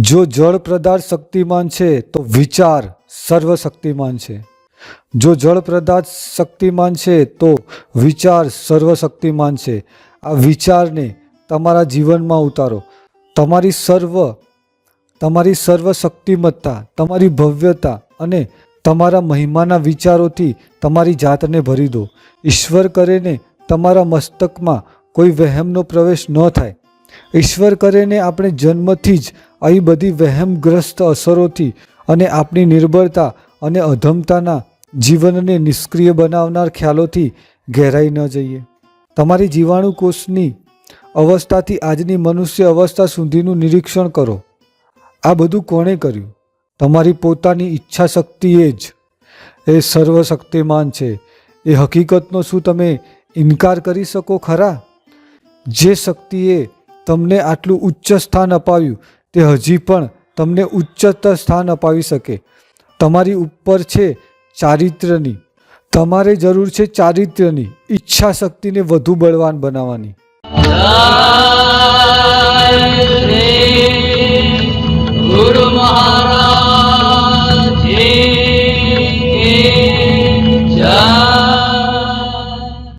જો જળ પદાર્થ શક્તિમાન છે, તો વિચાર સર્વશક્તિમાન છે. જો જળ પદાર્થ શક્તિમાન છે, તો વિચાર સર્વશક્તિમાન છે. આ વિચારને તમારા જીવનમાં ઉતારો. તમારી સર્વ તમારી સર્વ શક્તિમત્તા તમારી ભવ્યતા અને તમારા મહિમાના વિચારોથી તમારી જાતને ભરી દો. ઈશ્વર કરેને તમારા મસ્તકમાં કોઈ વહેમનો પ્રવેશ ન થાય. ઈશ્વર કરેને આપણે જન્મથી જ અહીં બધી વહેમગ્રસ્ત અસરોથી અને આપણી નિર્ભરતા અને અધમતાના જીવનને નિષ્ક્રિય બનાવનાર ખ્યાલોથી ઘેરાઈ ન જઈએ. તમારી જીવાણુ કોષની અવસ્થાથી આજની મનુષ્ય અવસ્થા સુધીનું નિરીક્ષણ કરો. આ બધું કોણે કર્યું? તમારી પોતાની ઈચ્છા શક્તિએ જ. એ સર્વશક્તિમાન છે. એ હકીકતનો શું તમે ઇનકાર કરી શકો ખરા? જે શક્તિએ તમને આટલું ઉચ્ચ સ્થાન અપાવ્યું તે હજી પણ તમને ઉચ્ચતર સ્થાન અપાવી શકે. તમારી ઉપર છે ચારિત્ર્યની તમારે જરૂર છે ચારિત્ર્યની ઈચ્છા શક્તિને વધુ બળવાન બનાવવાની.